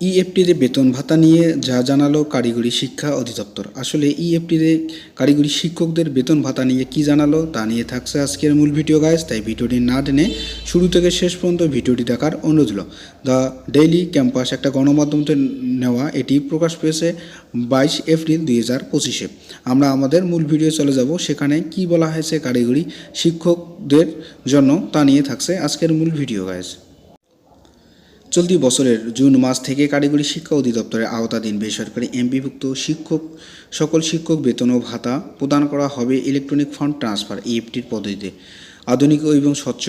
ইএফটিতে বেতন ভাতা নিয়ে যা জানালো কারিগরি শিক্ষা অধিদপ্তর। আসলে ইএফটিতে কারিগরি শিক্ষকদের বেতন ভাতা নিয়ে কি জানালো তা নিয়ে থাকছে আজকের মূল ভিডিও গাইজ তাই ভিডিওটি না টেনে শুরু থেকে শেষ পর্যন্ত ভিডিওটি দেখার অনুরোধ হলো দ্য ডেইলি ক্যাম্পাস একটা গণমাধ্যমতে নেওয়া, এটি প্রকাশ পেয়েছে বাইশ এপ্রিল দুই হাজার পঁচিশে। আমরা আমাদের মূল ভিডিও চলে যাব, সেখানে কি বলা হয়েছে কারিগরি শিক্ষকদের জন্য তা নিয়ে থাকছে আজকের মূল ভিডিও গাইজ চলতি বছরের জুন মাস থেকে কারিগরি শিক্ষা অধিদপ্তরের আওতাধীন বেসরকারি এমপিভুক্ত শিক্ষক, সকল শিক্ষক বেতন ও ভাতা প্রদান করা হবে ইলেকট্রনিক ফান্ড ট্রান্সফার, ইএফটির পদ্ধতিতে। আধুনিক এবং স্বচ্ছ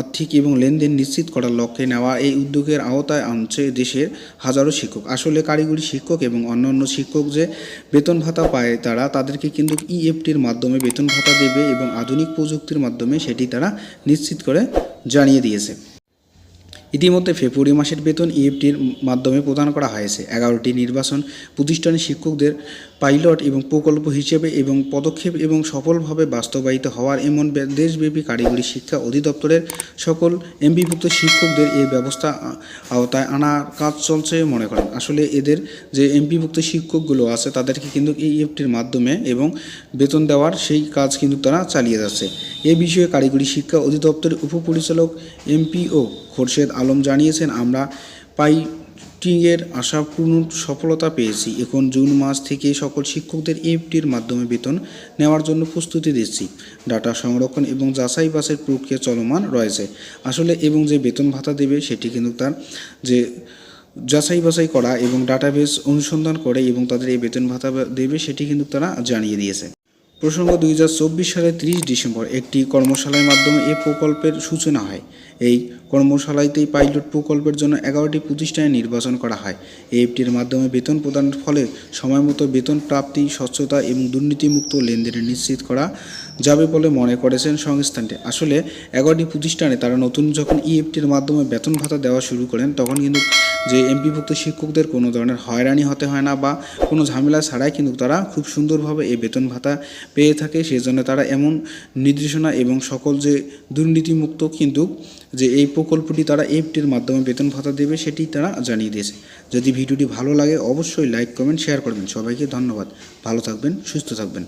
আর্থিক এবং লেনদেন নিশ্চিত করার লক্ষ্যে নেওয়া এই উদ্যোগের আওতায় আনছে দেশের হাজারো শিক্ষক। আসলে কারিগরি শিক্ষক এবং অন্যান্য শিক্ষক যে বেতন ভাতা পায় তারা তাদেরকে কিন্তু ইএফটির মাধ্যমে বেতন ভাতা দেবে এবং আধুনিক প্রযুক্তির মাধ্যমে সেটি তারা নিশ্চিত করে জানিয়ে দিয়েছে। ইতিমধ্যে ফেব্রুয়ারি মাসের বেতন ইএফটির মাধ্যমে প্রদান করা হয়েছে। এগারোটি নির্বাচন প্রতিষ্ঠানের শিক্ষকদের পাইলট এবং প্রকল্প হিসেবে এবং পদক্ষেপ এবং সফলভাবে বাস্তবায়িত হওয়ার এমন দেশব্যাপী কারিগরি শিক্ষা অধিদপ্তরের সকল এমপিভুক্ত শিক্ষকদের এই ব্যবস্থা আওতায় আনার কাজ চলছে মনে করেন। আসলে এদের যে এমপিভুক্ত শিক্ষকগুলো আছে, তাদেরকে কিন্তু এই ইএফটির মাধ্যমে এবং বেতন দেওয়ার সেই কাজ কিন্তু তারা চালিয়ে যাচ্ছে। এ বিষয়ে কারিগরি শিক্ষা অধিদপ্তরের উপপরিচালক এমপিও খোরশেদ আলম জানিয়েছেন, আমরা পাইটিংয়ের আশাপূর্ণ সফলতা পেয়েছি। এখন জুন মাস থেকে সকল শিক্ষকদের এফটির মাধ্যমে বেতন নেওয়ার জন্য প্রস্তুতি দিচ্ছি ডাটা সংরক্ষণ এবং যাচাই বাসের প্রক্রিয়া চলমান রয়েছে। আসলে এবং যে বেতন ভাতা দেবে সেটি কিন্তু তার যে যাচাই বাছাই করা এবং ডাটাবেস অনুসন্ধান করে এবং তাদের এই বেতন ভাতা দেবে সেটি কিন্তু তারা জানিয়ে দিয়েছে। প্রসঙ্গ দুই হাজার চব্বিশ সালের তিরিশ ডিসেম্বর। একটি কর্মশালার মাধ্যমে এ প্রকল্পের সূচনা হয়। এই কর্মশালাতেই পাইলট প্রকল্পের জন্য এগারোটি প্রতিষ্ঠানে নির্বাচন করা হয়। এএফটির মাধ্যমে বেতন প্রদানের ফলে সময়মতো বেতন প্রাপ্তি, স্বচ্ছতা এবং দুর্নীতিমুক্ত লেনদেন নিশ্চিত করা যাবে বলে মনে করেছেন সংস্থানটি। আসলে এগারোটি প্রতিষ্ঠানে তারা নতুন যখন ইএফটির মাধ্যমে বেতন ভাতা দেওয়া শুরু করেন, তখন কিন্তু যে এমপিভুক্ত শিক্ষকদের কোনো ধরনের হয়রানি হতে হয় না বা কোনো ঝামেলা ছাড়াই কিন্তু তারা খুব সুন্দরভাবে এই বেতন ভাতা পেয়ে থাকে। সেই জন্য তারা এমন নির্দেশনা এবং সকল যে দুর্নীতিমুক্ত কিন্তু যে এই প্রকল্পটি তারা এফটির মাধ্যমে বেতন ভাতা দেবে সেটি তারা জানিয়ে দিয়েছে। যদি ভিডিওটি ভালো লাগে অবশ্যই লাইক, কমেন্ট, শেয়ার করবেন। সবাইকে ধন্যবাদ। ভালো থাকবেন, সুস্থ থাকবেন।